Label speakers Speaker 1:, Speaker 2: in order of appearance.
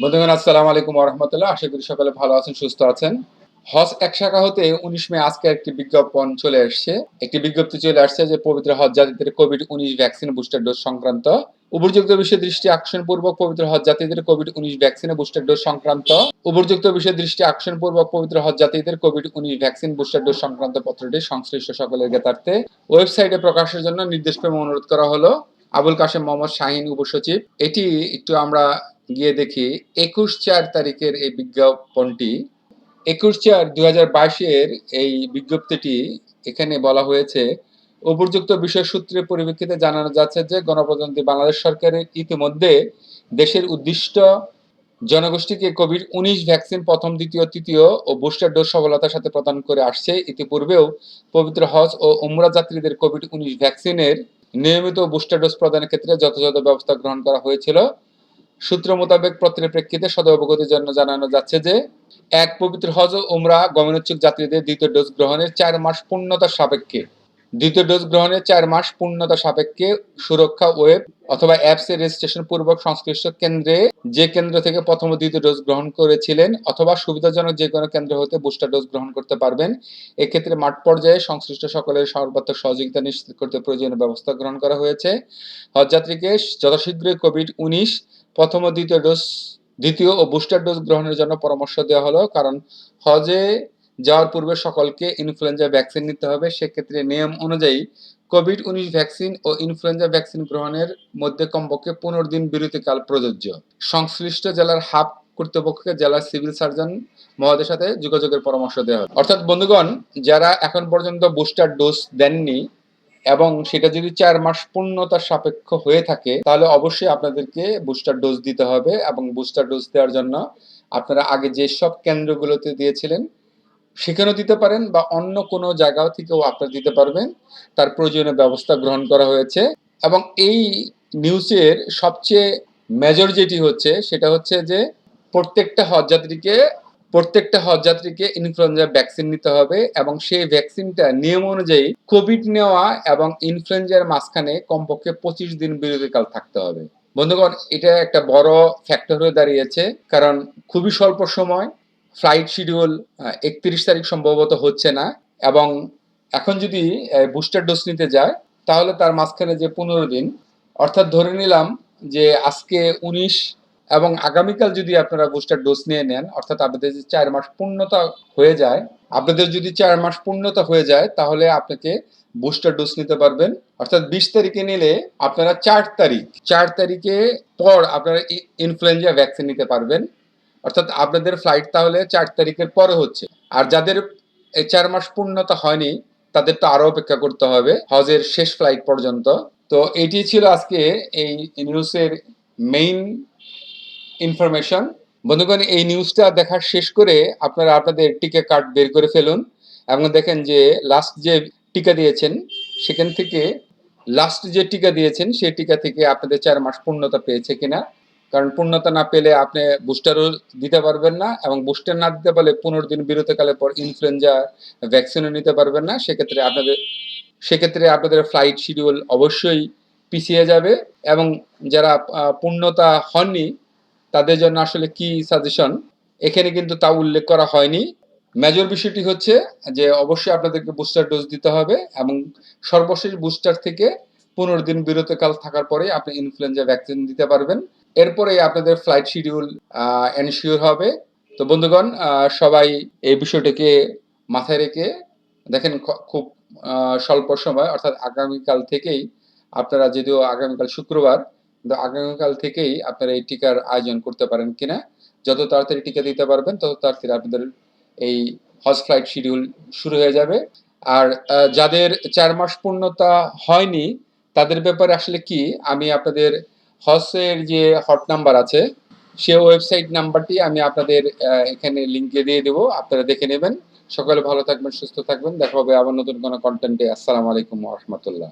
Speaker 1: বন্ধুগণ, আসসালামু আলাইকুম রহমতুল্লাহ আশা করি সকলে ভালো আছেন, সুস্থ আছেন। হজ এক শাখা হতে উনিশ মে আজকে একটি বিজ্ঞাপন চলে আসছে। একটি বিজ্ঞপ্তি চলে আসছে যে পবিত্র হজ জাতিদের কোভিড উনিশ ভ্যাকসিন বুস্টার ডোজ সংক্রান্ত। উপযুক্ত বিষয়ে দৃষ্টি আকর্ষণ পূর্বক পবিত্র হজ জাতিদের কোভিড উনিশ ভ্যাকসিনের বুস্টার ডোজ সংক্রান্ত। উপযুক্ত বিষয়ে দৃষ্টি আকর্ষণ পূর্বক পবিত্র হজ জাতিদের কোভিড উনিশ ভ্যাকসিন বুস্টার ডোজ সংক্রান্ত পত্রটি সংশ্লিষ্ট সকলের জ্ঞাতার্থে। ওয়েবসাইটে প্রকাশের জন্য নির্দেশ ক্রমে অনুরোধ করা হলো। আবুল কাশেম মোহাম্মদ শাহিন উপসচিব। এটি একটু আমরা গিয়ে দেখি একুশ চার তারিখের এই বিজ্ঞাপনটি। একুশ চার দুই হাজার বাইশের এই বিজ্ঞপ্তিটি এখানে বলা হয়েছে, উপযুক্ত বিষয় সূত্রের পরিপ্রেক্ষিতে জানানো যাচ্ছে যে, গণপ্রজাতন্ত্রী বাংলাদেশ সরকারের ইতিমধ্যে দেশের উদ্দিষ্ট জনগোষ্ঠীকে কোভিড উনিশ ভ্যাকসিন প্রথম, দ্বিতীয়, তৃতীয় ও বুস্টার ডোজ সফলতার সাথে প্রদান করে আসছে। ইতিপূর্বেও পবিত্র হজ ও উমরা যাত্রীদের কোভিড উনিশ ভ্যাকসিনের নিয়মিত বুস্টার ডোজ প্রদানের ক্ষেত্রে যথাযথ ব্যবস্থা গ্রহণ করা হয়েছিল। সূত্র মোতাবেক পত্রের প্রেক্ষিতে অবগতির জন্য জানানো যাচ্ছে যে, এক পবিত্র হজ উমরা গমনোচ্ছুক যাত্রীদের দ্বিতীয় ডোজ গ্রহণের চার মাস পূর্ণতার সাপেক্ষে। দ্বিতীয় ডোজ গ্রহণের চার মাস পূর্ণতা সাপেক্ষে সুরক্ষা ওয়েব অথবা অ্যাপস এর রেজিস্ট্রেশন পূর্বক সংশ্লিষ্ট কেন্দ্রে যে কেন্দ্র থেকে প্রথম ও দ্বিতীয় ডোজ গ্রহণ করেছিলেন অথবা সুবিধাজনক যে কোনো কেন্দ্র হতে বুস্টার ডোজ গ্রহণ করতে পারবেন। এক্ষেত্রে মাঠ পর্যায়ে সংশ্লিষ্ট সকলের সর্বাত্মক সহযোগিতা নিশ্চিত করতে প্রয়োজনীয় ব্যবস্থা গ্রহণ করা হয়েছে। হজযাত্রীকে যথাশীঘ্রই কোভিড উনিশ প্রথম ও দ্বিতীয় ডোজ, দ্বিতীয় ও বুস্টার ডোজ গ্রহণের জন্য পরামর্শ দেওয়া হলো, কারণ হজে যাওয়ার পূর্বে সকলকে ইনফ্লুয়েঞ্জা ভ্যাকসিন নিতে হবে। সেক্ষেত্রে নিয়ম অনুযায়ী কোভিড উনিশ ভ্যাকসিন ও ইনফ্লুয়েঞ্জা ভ্যাকসিন গ্রহণের মধ্যে কমপক্ষে পনেরো দিন বিরতিকাল প্রযোজ্য। সংশ্লিষ্ট জেলার হাব কর্তৃপক্ষকে জেলার সিভিল সার্জন মহোদয়ের সাথে যোগাযোগের পরামর্শ দেওয়া হবে অর্থাৎ বন্ধুগণ, যারা এখন পর্যন্ত বুস্টার ডোজ দেননি এবং সেটা যদি চার মাস পূর্ণতার সাপেক্ষ হয়ে থাকে, তাহলে অবশ্যই আপনাদেরকে বুস্টার ডোজ দিতে হবে এবং বুস্টার ডোজ দেওয়ার জন্য আপনারা আগে যেসব কেন্দ্রগুলোতে দিয়েছিলেন, সেখানেও দিতে পারেন বা অন্য কোনো জায়গাও থেকেও আপনারা দিতে পারবেন। তার প্রয়োজনীয় ব্যবস্থা গ্রহণ করা হয়েছে এবং এই নিউজের সবচেয়ে মেজর যেটি হচ্ছে, সেটা হচ্ছে যে প্রত্যেকটা হজযাত্রীকে প্রত্যেকটা হজযাত্রীকে ইনফ্লুয়েঞ্জা ভ্যাকসিন নিতে হবে এবং সেই ভ্যাকসিনটা নিয়ম অনুযায়ী কোভিড নেওয়া এবং ইনফ্লুয়েঞ্জার মাঝখানে কমপক্ষে পঁচিশ দিন বিরতিকাল থাকতে হবে। বন্ধুগণ, এটা একটা বড় ফ্যাক্টর হয়ে দাঁড়িয়েছে, কারণ খুবই স্বল্প সময় ফ্লাইট শিডিউল একত্রিশ তারিখ সম্ভবত হচ্ছে না এবং এখন যদি বুস্টার ডোজ নিতে যায়, তাহলে তার মাঝখানে যে পনেরো দিন, অর্থাৎ ধরে নিলাম যে আজকে উনিশ এবং আগামীকাল যদি আপনারা বুস্টার ডোজ নিয়ে নেন, অর্থাৎ আপনাদের যদি চার মাস পূর্ণতা হয়ে যায়, আপনাদের যদি চার মাস পূর্ণতা হয়ে যায়, তাহলে আপনাকে বুস্টার ডোজ নিতে পারবেন। অর্থাৎ বিশ তারিখে নিলে আপনারা চার তারিখ, চার তারিখে পর আপনারা ইনফ্লুয়েঞ্জা ভ্যাকসিন নিতে পারবেন। অর্থাৎ আপনাদের ফ্লাইট তাহলে চার তারিখের পরে হচ্ছে। আর যাদের এই চার মাস পূর্ণতা হয়নি, তাদের তো আরও অপেক্ষা করতে হবে, হজের শেষ ফ্লাইট পর্যন্ত। তো এটি ছিল আজকে এই নিউজের মেইন ইনফরমেশন বন্ধুগণ, এই নিউজটা দেখার শেষ করে আপনারা আপনাদের টিকা কার্ড বের করে ফেলুন এবং দেখেন যে লাস্ট যে টিকা দিয়েছেন, সেখান থেকে লাস্ট যে টিকা দিয়েছেন, সেই টিকা থেকে আপনাদের চার মাস পূর্ণতা পেয়েছে কিনা। কারণ পূর্ণতা না পেলে আপনি বুস্টারও দিতে পারবেন না এবং বুস্টার না দিতে পারলে পনেরো দিন বিরতিকালের পর ইনফ্লুয়েঞ্জা ভ্যাকসিনও নিতে পারবেন না। সেক্ষেত্রে আপনাদের সেক্ষেত্রে আপনাদের ফ্লাইট শিডিউল অবশ্যই পিছিয়ে যাবে এবং যারা পূর্ণতা হননি তাদের জন্য আসলে কি সাজেশন এখানে কিন্তু তা উল্লেখ করা হয়নি। মেজর বিষয়টি হচ্ছে যে, অবশ্যই আপনাদেরকে বুস্টার ডোজ দিতে হবে এবং সর্বশেষ বুস্টার থেকে পনেরো দিন বিরতিকাল থাকার পরে আপনি ইনফ্লুয়েঞ্জা ভ্যাকসিন দিতে পারবেন। এরপরে আপনাদের ফ্লাইট শিডিউল এনশিওর হবে। তো বন্ধুগণ সবাই এই বিষয়টাকে মাথায় রেখে দেখেন খুব স্বল্প সময়, অর্থাৎ আগামীকাল থেকেই আপনারা যদিও আগামীকাল শুক্রবার কিন্তু আগামীকাল থেকেই আপনারা এই টিকার আয়োজন করতে পারেন কিনা, যত তাড়াতাড়ি টিকা দিতে পারবেন, তত তাড়াতাড়ি আপনাদের এই হজ ফ্লাইট শিডিউল শুরু হয়ে যাবে। আর যাদের চার মাস পূর্ণতা হয়নি, তাদের ব্যাপারে আসলে কি, আমি আপনাদের হজের যে হট নাম্বার আছে সে ওয়েবসাইট নাম্বারটি আমি আপনাদের এখানে লিঙ্কে দিয়ে দেবো, আপনারা দেখে নেবেন। সকালে ভালো থাকবেন, সুস্থ থাকবেন। দেখা হবে আবার নতুন কোনো কন্টেন্টে আসসালামু আলাইকুম রহমতুল্লাহ।